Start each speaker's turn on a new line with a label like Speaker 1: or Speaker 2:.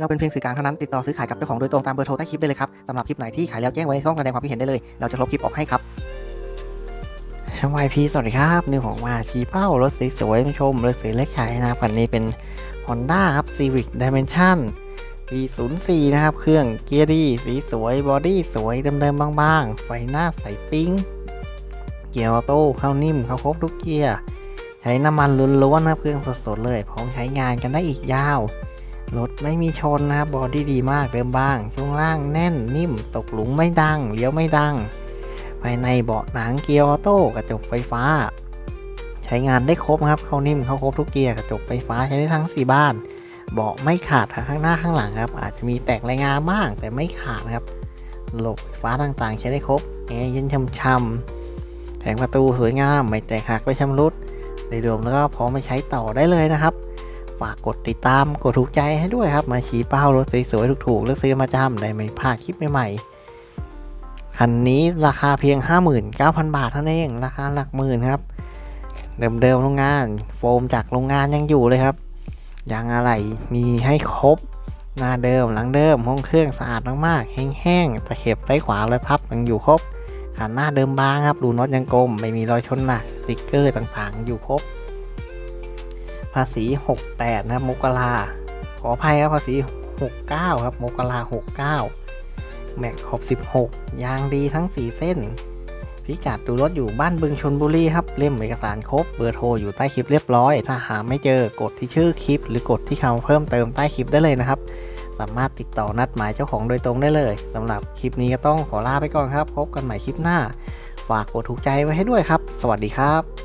Speaker 1: เราเป็นเพียงสื่อกลางเท่านั้นติดต่อซื้อขายกับเจ้าของโดยตรงตามเบอร์โทรใต้คลิปได้เลยครับสำหรับคลิปไหนที่ขายแล้วแจ้งไว้ในช่องแสดงความคิดเห็นได้เลย เราจะลบคลิปออกให้ครับช่องวายพีสวัสดีครับนี่ผมมาชี้เป้ารถสวยๆมาชมรถสวยเล็กขายนะครับคันนี้เป็น Honda ครับ Civic Dimension V04 นะครับ เครื่องเกียร์ดีสีสวยบอดี้สวยเดิมๆบางๆ ไฟหน้าใสปิ้ง เกียร์ออโต้เข้านิ่มเข้าครบทุกเกียร์ ใช้น้ำมันล้วนๆนะครับเครื่องสดๆเลย พร้อมใช้งานกันได้อีกยาว รถไม่มีชนนะครับบอดี้ดีมากเดิมบ้าง ช่วงล่างแน่นนิ่ม ตกหลุมไม่ดัง เลี้ยวไม่ดัง ภายในเบาะหนังเกียร์ออโต้กระจกไฟฟ้า ใช้งานได้ครบครับเข้านิ่มเข้าครบทุกเกียร์กระจกไฟฟ้าใช้ได้ทั้ง 4 บ้าน เบาะไม่ขาดทั้งข้างหน้าข้างหลังครับอาจจะมีแตกรายงานบ้างแต่ไม่ขาดครับระบบไฟฟ้าต่างๆ ใช้ได้ครบแอร์เย็นช่ำๆแผงประตูสวยงามไม่แตกหักไม่ชำรุดในรวมแล้วก็พร้อมไปใช้ต่อได้เลยนะครับ ฝากกดติดตามกดถูกใจให้ด้วยครับ มาชี้เป้ารถสวยๆถูกๆเลือกซื้อมาจำได้ไม่พลาดคลิปใหม่ๆคันนี้ราคาเพียง 59,000 บาทเท่านั้นเองราคาหลักหมื่นครับเดิมๆโรงงาน โฟมจากโรงงานยังอยู่เลยครับยางอะไหล่มีให้ครบหน้าเดิมหลังเดิมห้องเครื่องสะอาดมากๆ แห้งๆตะเข็บซ้ายขวารอยพับยังอยู่ครบขาหน้าเดิมบางครับ ดูน็อตยังกลม ไม่มีรอยชนหนักสติ๊กเกอร์ต่างๆ อยู่ครบ ภาษี 68 นะครับ มกราขออภัยครับภาษี 69 ครับ มกรา69 แม็กขอบ16ยางดีทั้ง 4 เส้น พิกัดดูรถอยู่บ้านบึงชนบุรีครับ เล่มเอกสารครบ เบอร์โทรอยู่ใต้คลิปเรียบร้อย ถ้าหาไม่เจอกดที่ชื่อคลิป หรือกดที่คำเพิ่มเติมใต้คลิปได้เลยนะครับ สามารถติดต่อนัดหมายเจ้าของโดยตรงได้เลยสำหรับคลิปนี้ก็ต้องขอลาไปก่อนครับ พบกันใหม่คลิปหน้า ฝากกดถูกใจไว้ให้ด้วยครับ สวัสดีครับ